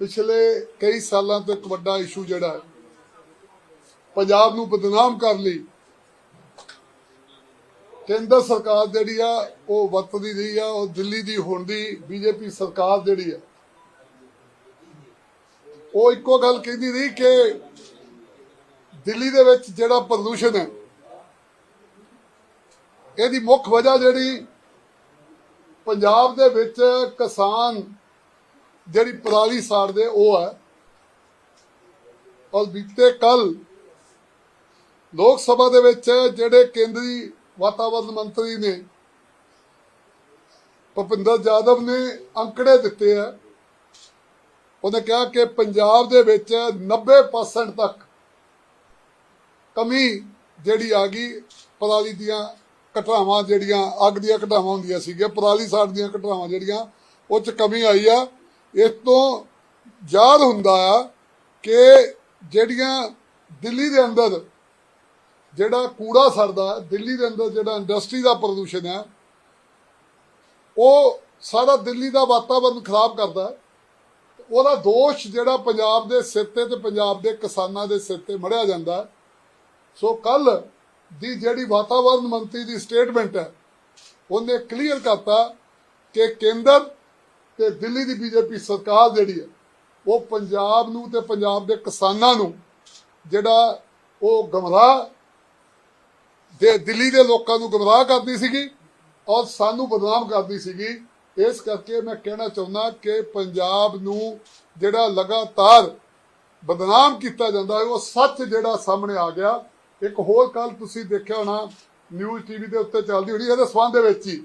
ਪਿਛਲੇ ਕਈ ਸਾਲਾਂ ਤੋਂ ਇੱਕ ਵੱਡਾ ਇਸ਼ੂ ਜਿਹੜਾ ਪੰਜਾਬ ਨੂੰ ਬਦਨਾਮ ਕਰ ਲਈ ਕੇਂਦਰ ਸਰਕਾਰ ਜਿਹੜੀ ਆ, ਉਹ ਵਰਤਦੀ ਰਹੀ ਆ, ਉਹ ਦਿੱਲੀ ਦੀ ਹੁਣ ਦੀ ਬੀਜੇਪੀ ਸਰਕਾਰ ਜਿਹੜੀ ਆ, ਉਹ ਇੱਕੋ ਗੱਲ ਕਹਿੰਦੀ ਰਹੀ ਕਿ ਦਿੱਲੀ ਦੇ ਵਿੱਚ ਜਿਹੜਾ ਪ੍ਰਦੂਸ਼ਣ ਹੈ, ਇਹਦੀ ਮੁੱਖ ਵਜ੍ਹਾ ਜਿਹੜੀ ਪੰਜਾਬ ਦੇ ਵਿੱਚ ਕਿਸਾਨ ਜਿਹੜੀ ਪਰਾਲੀ ਸਾੜਦੇ, ਉਹ ਹੈ। ਔਰ ਬੀਤੇ ਕੱਲ ਲੋਕ ਸਭਾ ਦੇ ਵਿੱਚ ਜਿਹੜੇ ਕੇਂਦਰੀ ਵਾਤਾਵਰਣ ਮੰਤਰੀ ਨੇ, ਭੁਪਿੰਦਰ ਜਾਦਵ ਨੇ ਅੰਕੜੇ ਦਿੱਤੇ ਆ। ਉਹਨੇ ਕਿਹਾ ਕਿ ਪੰਜਾਬ ਦੇ ਵਿੱਚ 90% ਤੱਕ ਕਮੀ ਜਿਹੜੀ ਆ ਗਈ, ਪਰਾਲੀ ਦੀਆਂ ਘਟਨਾਵਾਂ ਜਿਹੜੀਆਂ, ਅੱਗ ਦੀਆਂ ਘਟਨਾਵਾਂ ਹੁੰਦੀਆਂ ਸੀਗੀਆਂ, ਪਰਾਲੀ ਸਾੜ ਦੀਆਂ ਘਟਨਾਵਾਂ ਜਿਹੜੀਆਂ, ਉਹ ਚ ਕਮੀ ਆਈ ਆ। ਇਸ ਤੋਂ ਯਾਦ ਹੁੰਦਾ ਆ ਕਿ ਜਿਹੜੀਆਂ ਦਿੱਲੀ ਦੇ ਅੰਦਰ ਜਿਹੜਾ ਕੂੜਾ ਸਰਦਾ, ਦਿੱਲੀ ਦੇ ਅੰਦਰ ਜਿਹੜਾ ਇੰਡਸਟਰੀ ਦਾ ਪ੍ਰਦੂਸ਼ਣ ਹੈ ਉਹ ਸਾਰਾ ਦਿੱਲੀ ਦਾ ਵਾਤਾਵਰਨ ਖਰਾਬ ਕਰਦਾ ਉਹਦਾ ਦੋਸ਼ ਜਿਹੜਾ ਪੰਜਾਬ ਦੇ ਸਿਰ ਤੇ ਤੇ ਪੰਜਾਬ ਦੇ ਕਿਸਾਨਾਂ ਦੇ ਸਿਰ ਤੇ ਮੜਿਆ ਜਾਂਦਾ ਸੋ ਕੱਲ ਦੀ ਜਿਹੜੀ ਵਾਤਾਵਰਣ ਮੰਤਰੀ ਦੀ ਸਟੇਟਮੈਂਟ ਹੈ, ਉਹਨੇ ਕਲੀਅਰ ਕਰਤਾ ਕਿ ਕੇਂਦਰ ਤੇ ਦਿੱਲੀ ਦੀ ਬੀਜੇਪੀ ਸਰਕਾਰ ਜਿਹੜੀ ਹੈ, ਉਹ ਪੰਜਾਬ ਨੂੰ ਤੇ ਪੰਜਾਬ ਦੇ ਕਿਸਾਨਾਂ ਨੂੰ ਜਿਹੜਾ ਉਹ ਗਮਰਾਹ ਦੇ ਦਿੱਲੀ ਦੇ ਲੋਕਾਂ ਨੂੰ ਗਮਰਾਹ ਕਰਦੀ ਸੀਗੀ ਔਰ ਸਾਨੂੰ ਬਦਨਾਮ ਕਰਦੀ ਸੀਗੀ। ਇਸ ਕਰਕੇ ਮੈਂ ਕਹਿਣਾ ਚਾਹੁੰਦਾ ਕਿ ਪੰਜਾਬ ਨੂੰ ਜਿਹੜਾ ਲਗਾਤਾਰ ਬਦਨਾਮ ਕੀਤਾ ਜਾਂਦਾ ਹੈ, ਉਹ ਸੱਚ ਜਿਹੜਾ ਸਾਹਮਣੇ ਆ ਗਿਆ। ਇੱਕ ਹੋਰ ਕੱਲ ਤੁਸੀਂ ਦੇਖਿਆ ਹੋਣਾ, ਨਿਊਜ਼ ਟੀਵੀ ਦੇ ਉੱਤੇ ਚੱਲਦੀ ਹੋਣੀ, ਇਹਦੇ ਸਬੰਧ ਦੇ ਵਿੱਚ ਹੀ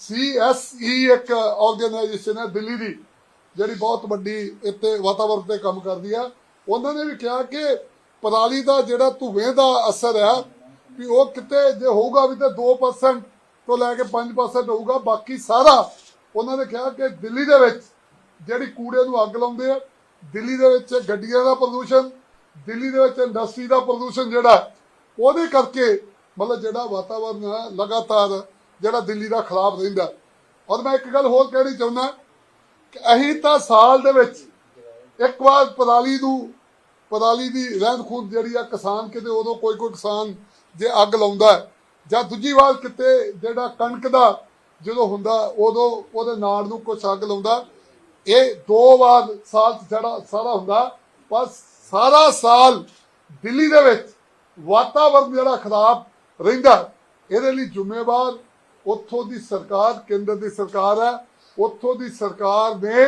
ਸੀਐਸਈ ਇੱਕ ਆਰਗੇਨਾਈਜੇਸ਼ਨ ਹੈ ਦਿੱਲੀ ਦੀ, ਜਿਹੜੀ ਬਹੁਤ ਵੱਡੀ ਇੱਥੇ ਵਾਤਾਵਰਣ ਤੇ ਕੰਮ ਕਰਦੀ ਆ ਉਹਨਾਂ ਨੇ ਵੀ ਕਿਹਾ ਕਿ ਪਰਾਲੀ ਦਾ ਜਿਹੜਾ ਧੂਏ ਦਾ ਅਸਰ ਹੈ ਵੀ ਉਹ ਕਿਤੇ ਜੇ ਹੋਊਗਾ ਵੀ ਤਾਂ 2% ਤੋਂ ਲੈ ਕੇ 5% ਹੋਊਗਾ, ਬਾਕੀ ਸਾਰਾ ਉਹਨਾਂ ਨੇ ਕਿਹਾ ਕਿ ਦਿੱਲੀ ਦੇ ਵਿੱਚ ਜਿਹੜੀ ਕੂੜੇ ਨੂੰ ਅੱਗ ਲਾਉਂਦੇ ਆ, ਦਿੱਲੀ ਦੇ ਵਿੱਚ ਗੱਡੀਆਂ ਦਾ ਪ੍ਰਦੂਸ਼ਣ, ਦਿੱਲੀ ਦੇ ਵਿੱਚ ਇੰਡਸਟਰੀ ਦਾ ਪ੍ਰਦੂਸ਼ਣ ਜਿਹੜਾ, ਉਹਦੇ ਕਰਕੇ ਮਤਲਬ ਜਿਹੜਾ ਵਾਤਾਵਰਨ ਹੈ ਲਗਾਤਾਰ ਜਿਹੜਾ ਦਿੱਲੀ ਦਾ ਖਰਾਬ ਰਹਿੰਦਾ। ਔਰ ਮੈਂ ਇੱਕ ਗੱਲ ਹੋਰ ਕਹਿਣੀ ਚਾਹੁੰਦਾ ਕਿ ਅਸੀਂ ਤਾਂ ਸਾਲ ਦੇ ਵਿੱਚ ਇੱਕ ਵਾਰ ਪਰਾਲੀ ਨੂੰ, ਪਰਾਲੀ ਦੀ ਰਹਿੰਦ ਖੂੰਦ ਜਿਹੜੀ ਆ ਕਿਸਾਨ ਕਿਤੇ ਉਦੋਂ ਕੋਈ ਕੋਈ ਕਿਸਾਨ ਜੇ ਅੱਗ ਲਾਉਂਦਾ ਜਾਂ ਦੂਜੀ ਵਾਰ ਕਿਤੇ ਜਿਹੜਾ ਕਣਕ ਦਾ ਜਦੋਂ ਹੁੰਦਾ ਉਦੋਂ ਉਹਦੇ ਨਾੜ ਨੂੰ ਕੁਛ ਅੱਗ ਲਾਉਂਦਾ। ਇਹ ਦੋ ਵਾਰ ਸਾਲ 'ਚ ਜਿਹੜਾ ਸਾਰਾ ਹੁੰਦਾ, ਪਰ ਸਾਰਾ ਸਾਲ ਦਿੱਲੀ ਦੇ ਵਿੱਚ ਵਾਤਾਵਰਨ ਜਿਹੜਾ ਖਰਾਬ ਰਹਿੰਦਾ, ਇਹਦੇ ਲਈ ਜ਼ਿੰਮੇਵਾਰ ਉੱਥੋਂ ਦੀ ਸਰਕਾਰ, ਕੇਂਦਰ ਦੀ ਸਰਕਾਰ ਹੈ। ਉੱਥੋਂ ਦੀ ਸਰਕਾਰ ਨੇ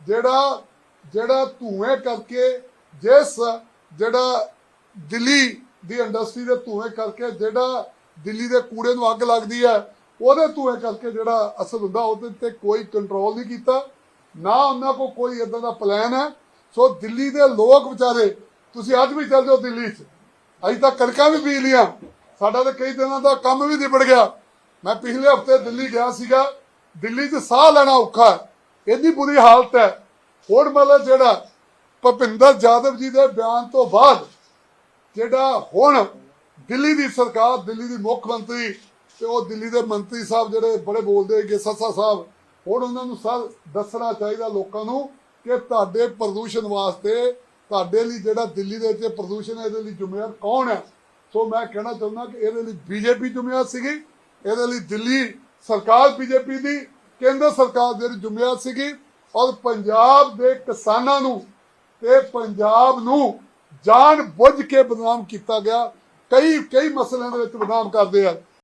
ਜਿਹੜਾ ਜਿਹੜਾ ਧੂਏ ਕਰਕੇ ਜਿਸ ਜਿਹੜਾ ਦਿੱਲੀ ਦੀ ਇੰਡਸਟਰੀ ਦੇ ਧੂਏ ਕਰਕੇ ਜਿਹੜਾ ਦਿੱਲੀ ਦੇ ਕੂੜੇ ਨੂੰ ਅੱਗ ਲੱਗਦੀ ਹੈ, ਉਹਦੇ ਧੂਏ ਕਰਕੇ ਜਿਹੜਾ ਅਸਰ ਹੁੰਦਾ, ਉਹਦੇ ਤੇ ਕੋਈ ਕੰਟਰੋਲ ਨਹੀਂ ਕੀਤਾ। ਨਾ ਉਹਨਾਂ ਕੋ ਕੋਈ ਇਦਾਂ ਦਾ ਪਲਾਨ ਹੈ। ਸੋ ਦਿੱਲੀ ਦੇ ਲੋਕ ਵਿਚਾਰੇ, ਤੁਸੀਂ ਅੱਜ ਵੀ ਚੱਲ ਜਾਓ ਦਿੱਲੀ 'ਚ। ਅਜੇ ਤਾਂ ਕਣਕਾਂ ਵੀ ਬੀਜ ਲੀਆਂ ਸਾਡਾ ਤਾਂ ਕਈ ਦਿਨਾਂ ਦਾ ਕੰਮ ਵੀ ਨਿਬੜ ਗਿਆ। ਮੈਂ ਪਿਛਲੇ ਹਫ਼ਤੇ ਦਿੱਲੀ ਗਿਆ ਸੀਗਾ। ਦਿੱਲੀ 'ਚ ਸਾਹ ਲੈਣਾ ਔਖਾ ਹੈ। ਇੰਨੀ ਬੁਰੀ ਹਾਲਤ ਹੈ। ਹੁਣ ਮਤਲਬ ਜਿਹੜਾ ਭੁਪਿੰਦਰ ਜਾਦਵ ਜੀ ਦੇ ਬਿਆਨ ਤੋਂ ਬਾਅਦ ਜਿਹੜਾ ਹੁਣ ਦਿੱਲੀ ਦੀ ਸਰਕਾਰ, ਦਿੱਲੀ ਦੀ ਮੁੱਖ ਮੰਤਰੀ ਤੇ ਉਹ ਦਿੱਲੀ ਦੇ ਮੰਤਰੀ ਸਾਹਿਬ ਜਿਹੜੇ ਬੜੇ ਬੋਲਦੇ ਹੈਗੇ, ਸੱਸਾ ਸਾਹਿਬ, ਹੁਣ ਉਹਨਾਂ ਨੂੰ ਸਰ ਦੱਸਣਾ ਚਾਹੀਦਾ ਲੋਕਾਂ ਨੂੰ ਕਿ ਤੁਹਾਡੇ ਪ੍ਰਦੂਸ਼ਣ ਵਾਸਤੇ ਤੁਹਾਡੇ ਲਈ ਜਿਹੜਾ ਦਿੱਲੀ ਦੇ ਵਿੱਚ ਪ੍ਰਦੂਸ਼ਣ ਹੈ, ਇਹਦੇ ਲਈ ਜ਼ਿੰਮੇਵਾਰ ਕੌਣ ਹੈ? ਸੋ ਮੈਂ ਕਹਿਣਾ ਚਾਹੁੰਦਾ ਕਿ ਇਹਦੇ ਲਈ ਬੀਜੇਪੀ ਜ਼ਿੰਮੇਵਾਰ ਸੀਗੀ। ਇਹਦੇ ਲਈ ਦਿੱਲੀ ਸਰਕਾਰ, ਬੀਜੇਪੀ ਦੀ, ਕੇਂਦਰ ਸਰਕਾਰ ਦੇ ਜ਼ਿੰਮੇਵਾਰ ਸੀਗੀ, ਔਰ ਪੰਜਾਬ ਦੇ ਕਿਸਾਨਾਂ ਨੂੰ ਤੇ ਪੰਜਾਬ ਨੂੰ ਜਾਣ ਬੁੱਝ ਕੇ ਬਦਨਾਮ ਕੀਤਾ ਗਿਆ। ਕਈ ਕਈ ਮਸਲਿਆਂ ਦੇ ਵਿੱਚ ਬਦਨਾਮ ਕਰਦੇ ਆ।